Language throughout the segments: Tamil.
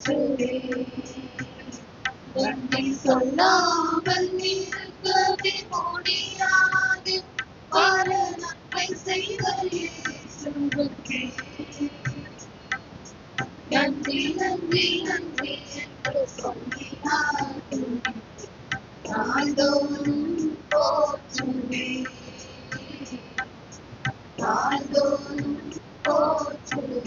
போற்றுவே நன்றி சொல்லாமல் இருக்கவே முடியாது பல நன்மை செய்த இயேசுவுக்கே நன்றி நன்றி நன்றி என்று சொல்லினார்கள் நாள்தோறும் போற்றுவே நாள்தோறும் போற்றுவே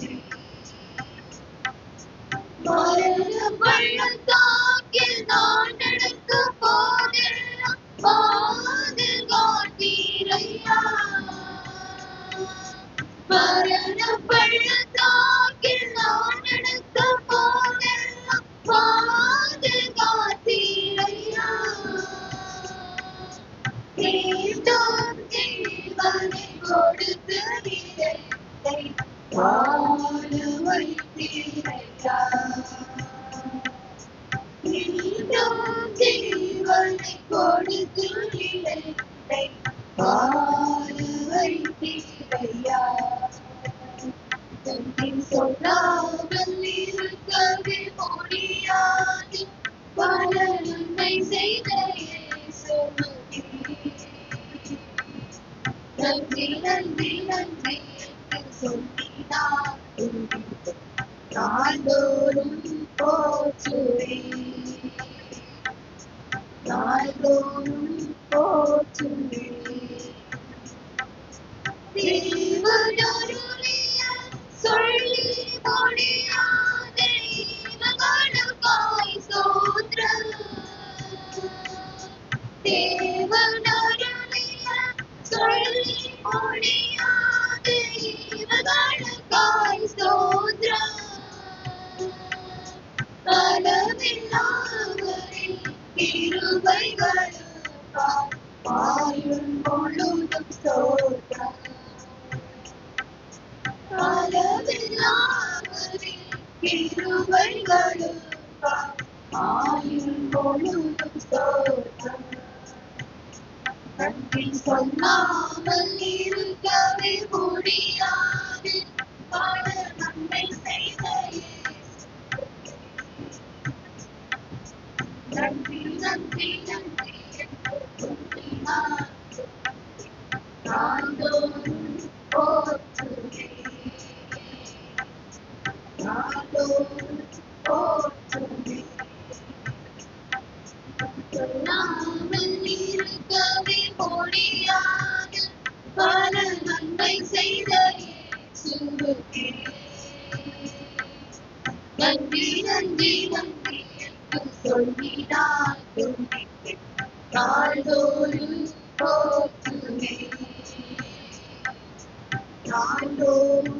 நன்றி சொல்லாமல் இருக்கவே முடியாது பல நன்மை செய்த இயேசுவுக்கே. நன்றி நன்றி நன்றி என்று சொல்லி நான் துதிப்பேன். நாள்தோறும் போற்றுவே நாள்தோறும் போற்றுவே தேவனருளிய சொல்லி முடியாத ஈவங்களுக்காய் ஸ்தோத்திரம். தேவனருளிய சொல்லி முடியாத ஆயுள் முழுதும் ஸ்தோத்திரம். நன்றி சொல்லாமல் இருக்கவே முடியாது பல நன்மை செய்த இயேசுவுக்கே. நன்றி நன்றி நன்றி என்று சொல்லி நான் நாள்தோறும் போற்றுவேன். நாள்தோறும் நன்றி நன்றி நன்றி என்று நாள்தோறும் நாள்தோறும்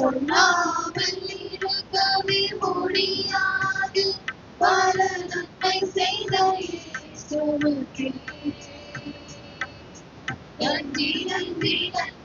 சொல்லாமல் இருக்கவே முடியாது பல நன்மை செய்த இயேசுவுக்கே. நன்றி நன்றி நன்றி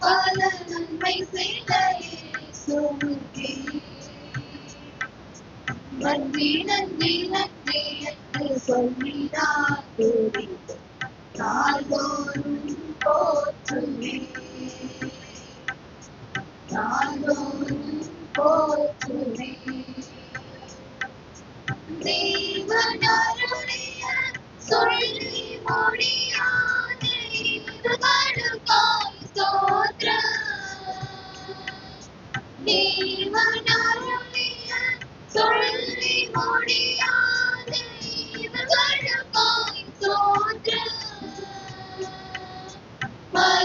பல நன்மை செய்த நன்றி நன்றி நன்றி என்று சொல்லினார் நாள்தோறும்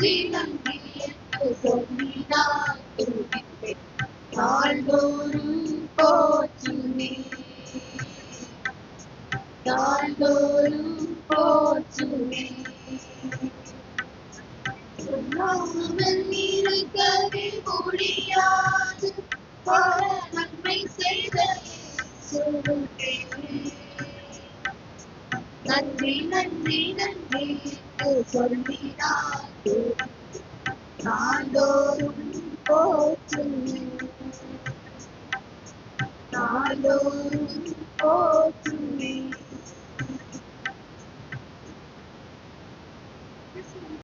நன்றி நன்றி என்று சொல்லி நான் நாள்தோறும் போற்றுவே நாள்தோறும் சொல்லாமல் இருக்கவே முடியாது பல நன்மை செய்த நன்றி நன்றி நன்றி Lord, oh, to me. My Lord, to me.